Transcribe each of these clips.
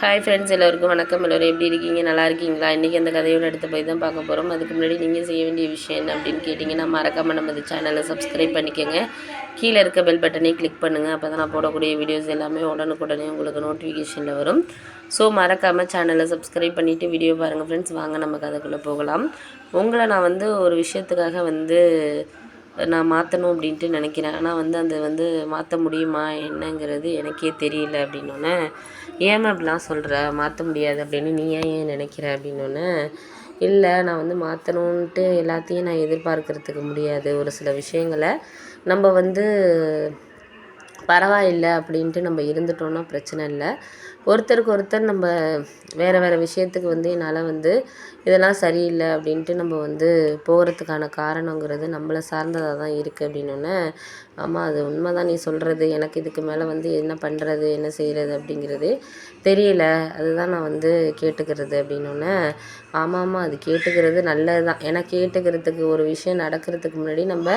Hi friends எல்லோருக்கும் வணக்கம். எல்லோரும் எப்படி இருக்கீங்க? நல்லா இருக்கீங்களா? இன்றைக்கி அந்த கதையோட எடுத்து போய் தான் பார்க்க போகிறோம் அதுக்கு முன்னாடி நீங்கள் செய்ய வேண்டிய விஷயம் என்ன அப்படின்னு கேட்டிங்கன்னா மறக்காமல் நம்ம இந்த சேனலை சப்ஸ்கிரைப் பண்ணிக்கோங்க. கீழே இருக்க பெல் பட்டனை கிளிக் பண்ணுங்கள் அப்போ தான் நான் போடக்கூடிய வீடியோஸ் எல்லாமே உடனுக்குடனே உங்களுக்கு நோட்டிஃபிகேஷனில் வரும். ஸோ மறக்காமல் சேனலை சப்ஸ்கிரைப் பண்ணிவிட்டு வீடியோ பாருங்கள் ஃப்ரெண்ட்ஸ் வாங்க நம்ம கதைக்குள்ளே போகலாம். உங்களை நான் வந்து ஒரு விஷயத்துக்காக வந்து நான் மாற்றணும் அப்படின்ட்டு நினைக்கிறேன். ஆனால் வந்து அது வந்து மாற்ற முடியுமா என்னங்கிறது எனக்கே தெரியல அப்படின்னோடனே ஏன் அப்படிலாம் சொல்கிற மாற்ற முடியாது அப்படின்னு நீ ஏன் ஏன் நினைக்கிற? அப்படின்னோடனே இல்லை நான் வந்து மாற்றணுன்ட்டு எல்லாத்தையும் நான் எதிர்பார்க்கறதுக்கு முடியாது. ஒரு சில விஷயங்களை நம்ம வந்து பரவாயில்லை அப்படின்ட்டு நம்ம இருந்துட்டோம்னா பிரச்சனை இல்லை. ஒருத்தருக்கு ஒருத்தர் நம்ம வேறு வேறு விஷயத்துக்கு வந்து என்னால் வந்து இதெல்லாம் சரியில்லை அப்படின்ட்டு நம்ம வந்து போகிறதுக்கான காரணங்கிறது நம்மளை சார்ந்ததாக தான் இருக்குது அப்படின்னோடனே ஆமாம் அது உண்மை தான் நீ சொல்கிறது எனக்கு இதுக்கு மேலே வந்து என்ன பண்ணுறது என்ன செய்கிறது அப்படிங்கிறது தெரியல. அதுதான் நான் வந்து கேட்டுக்கிறது அப்படின்னோடனே ஆமாம் ஆமாம் அது கேட்டுக்கிறது நல்லது தான் ஏன்னா கேட்டுக்கிறதுக்கு ஒரு விஷயம் நடக்கிறதுக்கு முன்னாடி நம்ம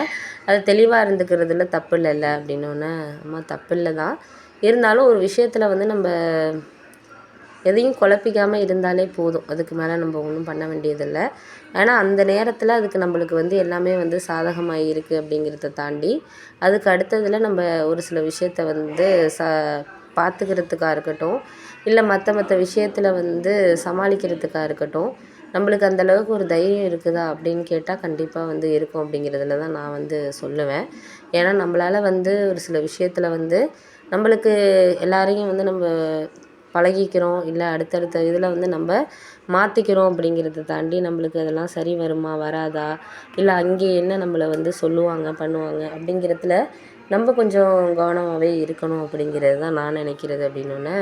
அது தெளிவாக இருந்துக்கிறதுல தப்பு இல்லைல்ல. அப்படின்னோடனே ஆமாம் தப்பு இல்லை தான் இருந்தாலும் ஒரு விஷயத்தில் வந்து நம்ம எதையும் குழப்பிக்காமல் இருந்தாலே போதும். அதுக்கு மேலே நம்ம ஒன்றும் பண்ண வேண்டியதில்லை. ஏன்னா அந்த நேரத்தில் அதுக்கு நம்மளுக்கு வந்து எல்லாமே வந்து சாதகமாக இருக்குது அப்படிங்கிறத தாண்டி அதுக்கு அடுத்ததில் நம்ம ஒரு சில விஷயத்த வந்து ச பார்த்துக்கிறதுக்காக இருக்கட்டும் இல்லை மற்ற மற்ற விஷயத்தில் வந்து சமாளிக்கிறதுக்காக இருக்கட்டும் நம்மளுக்கு அந்தளவுக்கு ஒரு தைரியம் இருக்குதா அப்படின்னு கேட்டால் கண்டிப்பாக வந்து இருக்கும் அப்படிங்கிறதுல தான் நான் வந்து சொல்லுவேன். ஏன்னா நம்மளால் வந்து ஒரு சில விஷயத்தில் வந்து நம்மளுக்கு எல்லாரையும் வந்து நம்ம பழகிக்கிறோம் இல்லை அடுத்தடுத்த இதில் வந்து நம்ம மாற்றிக்கிறோம் அப்படிங்கிறத தாண்டி நம்மளுக்கு அதெல்லாம் சரி வருமா வராதா இல்லை அங்கே என்ன நம்மளை வந்து சொல்லுவாங்க பண்ணுவாங்க அப்படிங்கிறதுல நம்ம கொஞ்சம் கவனமாகவே இருக்கணும் அப்படிங்கிறது தான் நான் நினைக்கிறது அப்படின்னோடனே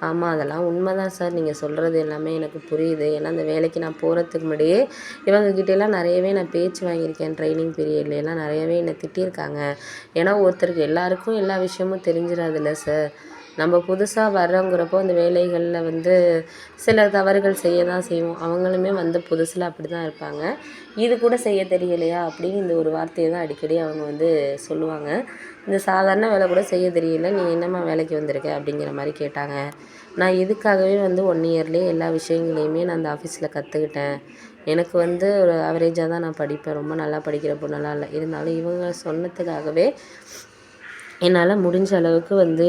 ஆமாம் அதெல்லாம் உண்மை தான் சார். நீங்கள் சொல்கிறது எல்லாமே எனக்கு புரியுது. ஏன்னா அந்த வேலைக்கு நான் போகிறதுக்கு முன்னாடியே இவங்கக்கிட்டலாம் நிறையவே நான் பேச்சு வாங்கியிருக்கேன் ட்ரைனிங் பீரியட்லாம் நிறையவே என்னை திட்டியிருக்காங்க. ஏன்னா ஒருத்தருக்கு எல்லாருக்கும் எல்லா விஷயமும் தெரிஞ்சிடாதுல்ல சார். நம்ம புதுசாக வர்றோங்கிறப்போ அந்த வேலைகளில் வந்து சில தவறுகள் செய்ய தான் செய்வோம். அவங்களுமே வந்து புதுசில் அப்படி தான் இருப்பாங்க. இது கூட செய்ய தெரியலையா அப்படின்னு இந்த ஒரு வார்த்தையை தான் அடிக்கடி அவங்க வந்து சொல்லுவாங்க. இந்த சாதாரண வேலை கூட செய்ய தெரியல நீ என்னம்மா வேலைக்கு வந்திருக்க அப்படிங்கிற மாதிரி கேட்டாங்க. நான் இதுக்காகவே வந்து ஒன் இயர்லேயே எல்லா விஷயங்களையுமே நான் அந்த ஆஃபீஸில் கற்றுக்கிட்டேன் எனக்கு வந்து ஒரு அவரேஜாக தான் நான் படிப்பேன். ரொம்ப நல்லா படிக்கிற பொண்ணெல்லாம் இல்லை. இருந்தாலும் இவங்க சொன்னதுக்காகவே என்னால் முடிஞ்ச அளவுக்கு வந்து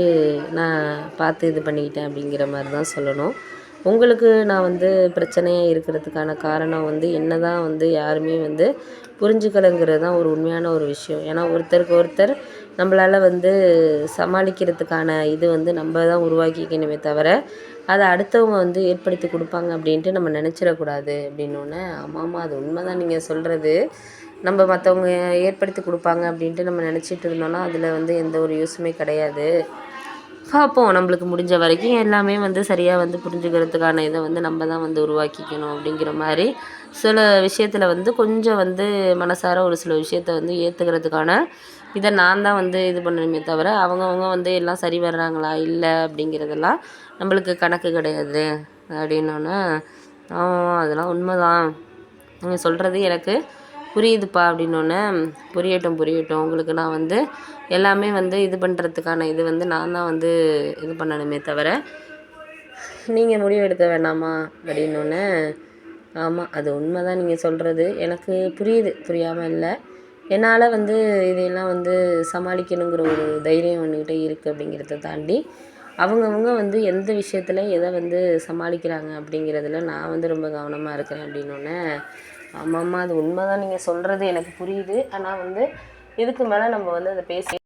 நான் பார்த்து இது பண்ணிக்கிட்டேன் அப்படிங்கிற மாதிரி தான் சொல்லணும். உங்களுக்கு நான் வந்து பிரச்சனையாக இருக்கிறதுக்கான காரணம் வந்து என்ன தான் வந்து யாருமே வந்து புரிஞ்சுக்கலைங்கிறது தான் ஒரு உண்மையான ஒரு விஷயம். ஏன்னா ஒருத்தருக்கு ஒருத்தர் நம்மளால் வந்து சமாளிக்கிறதுக்கான இது வந்து நம்ம தான் உருவாக்கிக்கணுமே தவிர அதை அடுத்தவங்க வந்து ஏற்படுத்தி கொடுப்பாங்க அப்படின்ட்டு நம்ம நினச்சிடக்கூடாது அப்படின்னோடனே ஆமாம் அது உண்மை தான் நீங்கள் சொல்கிறது நம்ம மற்றவங்க ஏற்படுத்தி கொடுப்பாங்க அப்படின்ட்டு நம்ம நினச்சிட்டு இருந்தோம்னா அதில் வந்து எந்த ஒரு யூஸுமே கிடையாது. பார்ப்போம் நம்மளுக்கு முடிஞ்ச வரைக்கும் எல்லாமே வந்து சரியாக வந்து புரிஞ்சுக்கிறதுக்கான இதை வந்து நம்ம தான் வந்து உருவாக்கிக்கணும் அப்படிங்கிற மாதிரி சில விஷயத்தில் வந்து கொஞ்சம் வந்து மனசார ஒரு சில விஷயத்த வந்து ஏற்றுக்கிறதுக்கான இதை நான் தான் வந்து இது பண்ணணுமே தவிர அவங்கவுங்க வந்து எல்லாம் சரி வர்றாங்களா இல்லை அப்படிங்கிறதெல்லாம் நம்மளுக்கு கணக்கு கிடையாது. அப்படின்னோன்னே ஆமாம் அதெல்லாம் உண்மை தான் நீங்கள் சொல்கிறது எனக்கு புரியுதுப்பா அப்படின்னோடனே புரியட்டும் புரியட்டும். உங்களுக்கு நான் வந்து எல்லாமே வந்து இது பண்ணுறதுக்கான இது வந்து நான் தான் வந்து இது பண்ணணுமே தவிர நீங்கள் முடிவெடுக்க வேண்டாமா அப்படின்னோடனே ஆமாம் அது உண்மை தான் நீங்கள் சொல்கிறது எனக்கு புரியுது புரியாமல் இல்லை. என்னால் வந்து இதையெல்லாம் வந்து சமாளிக்கணுங்கிற ஒரு தைரியம் ஒன்றுக்கிட்ட இருக்குது அப்படிங்கிறத தாண்டி அவங்கவுங்க வந்து எந்த விஷயத்தில் எதை வந்து சமாளிக்கிறாங்க அப்படிங்கிறதுல நான் வந்து ரொம்ப கவனமாக இருக்கிறேன் அப்படின்னோடனே ஆமாம்மா அது உண்மை தான் நீங்கள் சொல்கிறது எனக்கு புரியுது. ஆனால் வந்து இதுக்கு மேலே நம்ம வந்து அதை பேசி